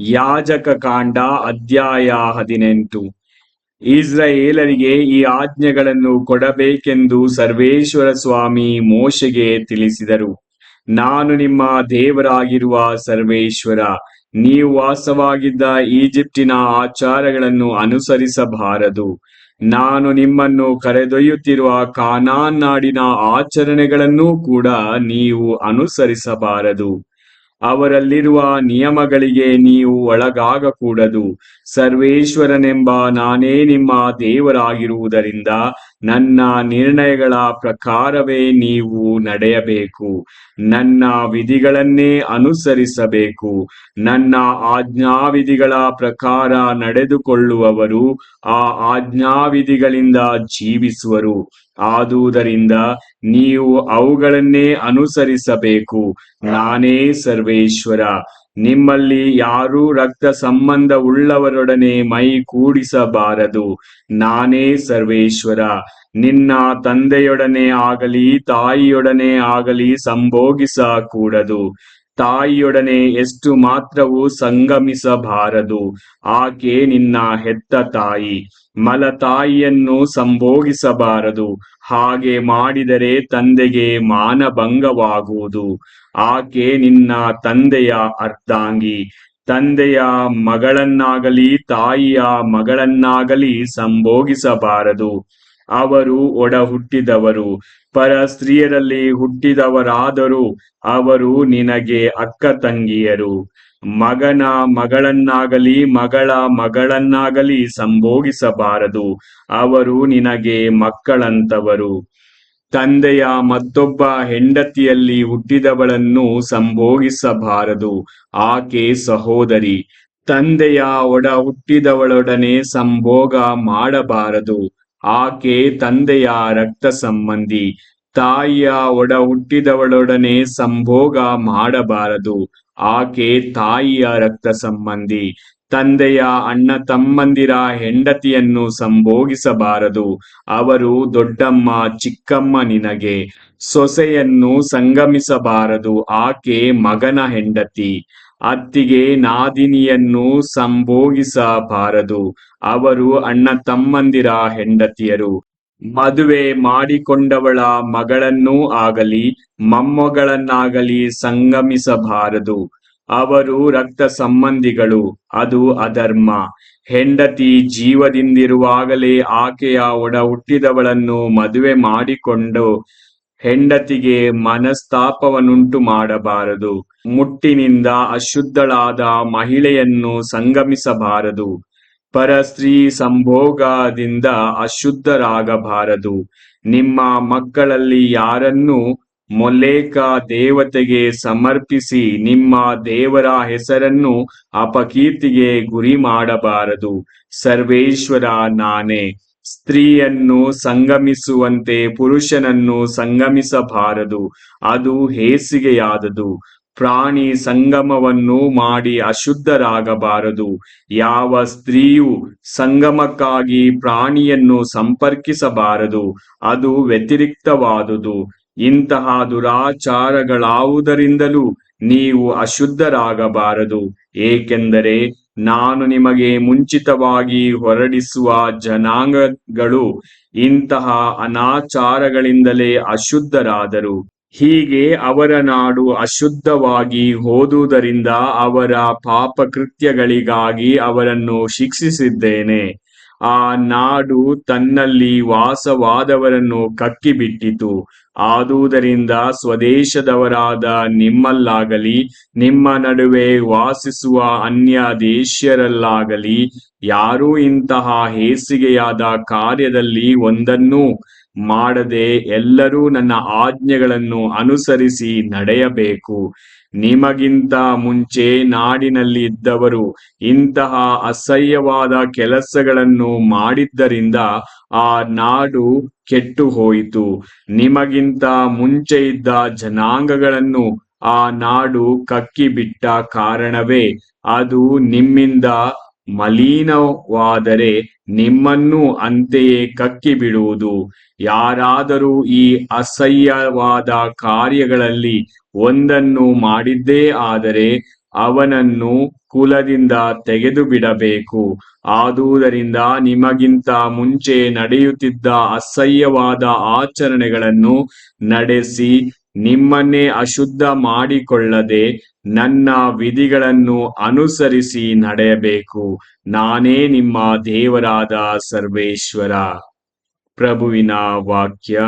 ಯಾಜಕ ಕಾಂಡ ಅಧ್ಯಾಯ ಹದಿನೆಂಟು. ಇಸ್ರಾಯೇಲರಿಗೆ ಈ ಆಜ್ಞೆಗಳನ್ನು ಕೊಡಬೇಕೆಂದು ಸರ್ವೇಶ್ವರ ಸ್ವಾಮಿ ಮೋಶೆಗೆ ತಿಳಿಸಿದರು. ನಾನು ನಿಮ್ಮ ದೇವರಾಗಿರುವ ಸರ್ವೇಶ್ವರ, ನೀವು ವಾಸವಾಗಿದ್ದ ಈಜಿಪ್ಟಿನ ಆಚಾರಗಳನ್ನು ಅನುಸರಿಸಬಾರದು. ನಾನು ನಿಮ್ಮನ್ನು ಕರೆದೊಯ್ಯುತ್ತಿರುವ ಕಾನಾನ್ ನಾಡಿನ ಆಚರಣೆಗಳನ್ನೂ ಕೂಡ ನೀವು ಅನುಸರಿಸಬಾರದು. ಅವರಲ್ಲಿರುವ ನಿಯಮಗಳಿಗೆ ನೀವು ಒಳಗಾಗಕೂಡದು. ಸರ್ವೇಶ್ವರನೆಂಬ ನಾನೇ ನಿಮ್ಮ ದೇವರಾಗಿರುವುದರಿಂದ ನನ್ನ ನಿರ್ಣಯಗಳ ಪ್ರಕಾರವೇ ನೀವು ನಡೆಯಬೇಕು. ನನ್ನ ವಿಧಿಗಳನ್ನೇ ಅನುಸರಿಸಬೇಕು. ನನ್ನ ಆಜ್ಞಾವಿಧಿಗಳ ಪ್ರಕಾರ ನಡೆದುಕೊಳ್ಳುವವರು ಆ ಆಜ್ಞಾವಿಧಿಗಳಿಂದ ಜೀವಿಸುವರು. ಆದುದರಿಂದ ನೀವು ಅವುಗಳನ್ನೇ ಅನುಸರಿಸಬೇಕು. ನಾನೇ ಸರ್ವೇಶ್ವರ. ನಿಮ್ಮಲ್ಲಿ ಯಾರೂ ರಕ್ತ ಸಂಬಂಧ ಉಳ್ಳವರೊಡನೆ ಮೈ ಕೂಡಿಸಬಾರದು. ನಾನೇ ಸರ್ವೇಶ್ವರ. ನಿನ್ನ ತಂದೆಯೊಡನೆ ಆಗಲಿ, ತಾಯಿಯೊಡನೆ ಆಗಲಿ ಸಂಭೋಗಿಸ ಕೂಡದು ತಾಯಿಯೊಡನೆ ಎಷ್ಟು ಮಾತ್ರವೂ ಸಂಗಮಿಸಬಾರದು. ಆಕೆ ನಿನ್ನ ಹೆತ್ತ ತಾಯಿ. ಮಲತಾಯಿಯನ್ನು ಸಂಭೋಗಿಸಬಾರದು. ಹಾಗೆ ಮಾಡಿದರೆ ತಂದೆಗೆ ಮಾನಭಂಗವಾಗುವುದು. ಆಕೆ ನಿನ್ನ ತಂದೆಯ ಅರ್ಧಾಂಗಿ. ತಂದೆಯ ಮಗಳನ್ನಾಗಲಿ ತಾಯಿಯ ಮಗಳನ್ನಾಗಲಿ ಸಂಭೋಗಿಸಬಾರದು. ಅವರು ಒಡ ಹುಟ್ಟಿದವರು ಪರ ಸ್ತ್ರೀಯರಲ್ಲಿ ಹುಟ್ಟಿದವರಾದರೂ ಅವರು ನಿನಗೆ ಅಕ್ಕ ತಂಗಿಯರು. ಮಗನ ಮಗಳನ್ನಾಗಲಿ ಮಗಳ ಮಗಳನ್ನಾಗಲಿ ಸಂಭೋಗಿಸಬಾರದು. ಅವರು ನಿನಗೆ ಮಕ್ಕಳಂತವರು. ತಂದೆಯ ಮತ್ತೊಬ್ಬ ಹೆಂಡತಿಯಲ್ಲಿ ಹುಟ್ಟಿದವಳನ್ನು ಸಂಭೋಗಿಸಬಾರದು. ಆಕೆ ಸಹೋದರಿ. ತಂದೆಯ ಒಡ ಹುಟ್ಟಿದವಳೊಡನೆ ಸಂಭೋಗ ಮಾಡಬಾರದು. ಆಕೆ ತಂದೆಯ ರಕ್ತ ಸಂಬಂಧಿ ತಾಯಿಯ ಒಡ ಹುಟ್ಟಿದವಳೊಡನೆ ಸಂಭೋಗ ಮಾಡಬಾರದು. ಆಕೆ ತಾಯಿಯ ರಕ್ತ ಸಂಬಂಧಿ ತಂದೆಯ ಅಣ್ಣ ತಮ್ಮಂದಿರ ಹೆಂಡತಿಯನ್ನು ಸಂಭೋಗಿಸಬಾರದು. ಅವರು ದೊಡ್ಡಮ್ಮ, ಚಿಕ್ಕಮ್ಮ ನಿನಗೆ. ಸೊಸೆಯನ್ನು ಸಂಗಮಿಸಬಾರದು. ಆಕೆ ಮಗನ ಹೆಂಡತಿ. ಅತ್ತಿಗೆ ನಾದಿನಿಯನ್ನು ಸಂಭೋಗಿಸಬಾರದು. ಅವರು ಅಣ್ಣ ತಮ್ಮಂದಿರ ಹೆಂಡತಿಯರು. ಮದುವೆ ಮಾಡಿಕೊಂಡವಳ ಮಗಳನ್ನೂ ಆಗಲಿ, ಮೊಮ್ಮಗಳನ್ನಾಗಲಿ ಸಂಗಮಿಸಬಾರದು. ಅವರು ರಕ್ತ ಸಂಬಂಧಿಗಳು ಅದು ಅಧರ್ಮ. ಹೆಂಡತಿ ಜೀವದಿಂದಿರುವಾಗಲೇ ಆಕೆಯ ಒಡ ಹುಟ್ಟಿದವಳನ್ನು ಮದುವೆ ಮಾಡಿಕೊಂಡು ಹೆಂಡತಿಗೆ ಮನಸ್ತಾಪವನ್ನುಂಟು ಮಾಡಬಾರದು. ಮುಟ್ಟಿನಿಂದ ಅಶುದ್ಧಳಾದ ಮಹಿಳೆಯನ್ನು ಸಂಗಮಿಸಬಾರದು. ಪರಸ್ತ್ರೀ ಸಂಭೋಗದಿಂದ ಅಶುದ್ಧರಾಗಬಾರದು. ನಿಮ್ಮ ಮಕ್ಕಳಲ್ಲಿ ಯಾರನ್ನು ಮೊಲೇಕ ದೇವತೆಗೆ ಸಮರ್ಪಿಸಿ ನಿಮ್ಮ ದೇವರ ಹೆಸರನ್ನು ಅಪಕೀರ್ತಿಗೆ ಗುರಿ ಮಾಡಬಾರದು. ಸರ್ವೇಶ್ವರ ನಾನೇ. ಸ್ತ್ರೀಯನ್ನು ಸಂಗಮಿಸುವಂತೆ ಪುರುಷನನ್ನು ಸಂಗಮಿಸಬಾರದು, ಅದು ಹೇಸಿಗೆಯಾದದು. ಪ್ರಾಣಿ ಸಂಗಮವನ್ನು ಮಾಡಿ ಅಶುದ್ಧರಾಗಬಾರದು. ಯಾವ ಸ್ತ್ರೀಯು ಸಂಗಮಕ್ಕಾಗಿ ಪ್ರಾಣಿಯನ್ನು ಸಂಪರ್ಕಿಸಬಾರದು, ಅದು ವ್ಯತಿರಿಕ್ತವಾದುದು. ಇಂತಹ ದುರಾಚಾರಗಳಾವುದರಿಂದಲೂ ನೀವು ಅಶುದ್ಧರಾಗಬಾರದು, ಏಕೆಂದರೆ ನಾನು ನಿಮಗೆ ಮುಂಚಿತವಾಗಿ ಹೊರಡಿಸುವ ಜನಾಂಗಗಳು ಇಂತಹ ಅನಾಚಾರಗಳಿಂದಲೇ ಅಶುದ್ಧರಾದರು. ಹೀಗೆ ಅವರ ನಾಡು ಅಶುದ್ಧವಾಗಿ ಹೋದುದರಿಂದ ಅವರ ಪಾಪಕೃತ್ಯಗಳಿಗಾಗಿ ಅವರನ್ನು ಶಿಕ್ಷಿಸಿದ್ದೇನೆ. ಆ ನಾಡು ತನ್ನಲ್ಲಿ ವಾಸವಾದವರನ್ನು ಕಕ್ಕಿಬಿಟ್ಟಿತು. ಆದುದರಿಂದ ಸ್ವದೇಶದವರಾದ ನಿಮ್ಮಲ್ಲಾಗಲಿ, ನಿಮ್ಮ ನಡುವೆ ವಾಸಿಸುವ ಅನ್ಯ ಯಾರು ಯಾರೂ ಇಂತಹ ಹೇಸಿಗೆಯಾದ ಕಾರ್ಯದಲ್ಲಿ ಒಂದನ್ನೂ ಮಾಡದೆ ಎಲ್ಲರೂ ನನ್ನ ಆಜ್ಞೆಗಳನ್ನು ಅನುಸರಿಸಿ ನಡೆಯಬೇಕು. ನಿಮಗಿಂತ ಮುಂಚೆ ನಾಡಿನಲ್ಲಿ ಇದ್ದವರು ಇಂತಹ ಅಸಹ್ಯವಾದ ಕೆಲಸಗಳನ್ನು ಮಾಡಿದ್ದರಿಂದ ಆ ನಾಡು ಕೆಟ್ಟು ಹೋಯಿತು ನಿಮಗಿಂತ ಮುಂಚೆ ಇದ್ದ ಜನಾಂಗಗಳನ್ನು ಆ ನಾಡು ಕಕ್ಕಿಬಿಟ್ಟ ಕಾರಣವೇ. ಅದು ನಿಮ್ಮಿಂದ ಮಲೀನವಾದರೆ ನಿಮ್ಮನ್ನು ಅಂತೆಯೇ ಕಕ್ಕಿ ಬಿಡುವುದು ಯಾರಾದರೂ ಈ ಅಸಹ್ಯವಾದ ಕಾರ್ಯಗಳಲ್ಲಿ ಒಂದನ್ನು ಮಾಡಿದ್ದೇ ಆದರೆ ಅವನನ್ನು ಕುಲದಿಂದ ತೆಗೆದು ಬಿಡಬೇಕು ಆದುದರಿಂದ ನಿಮಗಿಂತ ಮುಂಚೆ ನಡೆಯುತ್ತಿದ್ದ ಅಸಹ್ಯವಾದ ಆಚರಣೆಗಳನ್ನು ನಡೆಸಿ ನಿಮ್ಮನ್ನೇ ಅಶುದ್ಧ ಮಾಡಿಕೊಳ್ಳದೆ ನನ್ನ ವಿಧಿಗಳನ್ನು ಅನುಸರಿಸಿ ನಡೆಯಬೇಕು. ನಾನೇ ನಿಮ್ಮ ದೇವರಾದ ಸರ್ವೇಶ್ವರ. ಪ್ರಭುವಿನ ವಾಕ್ಯ.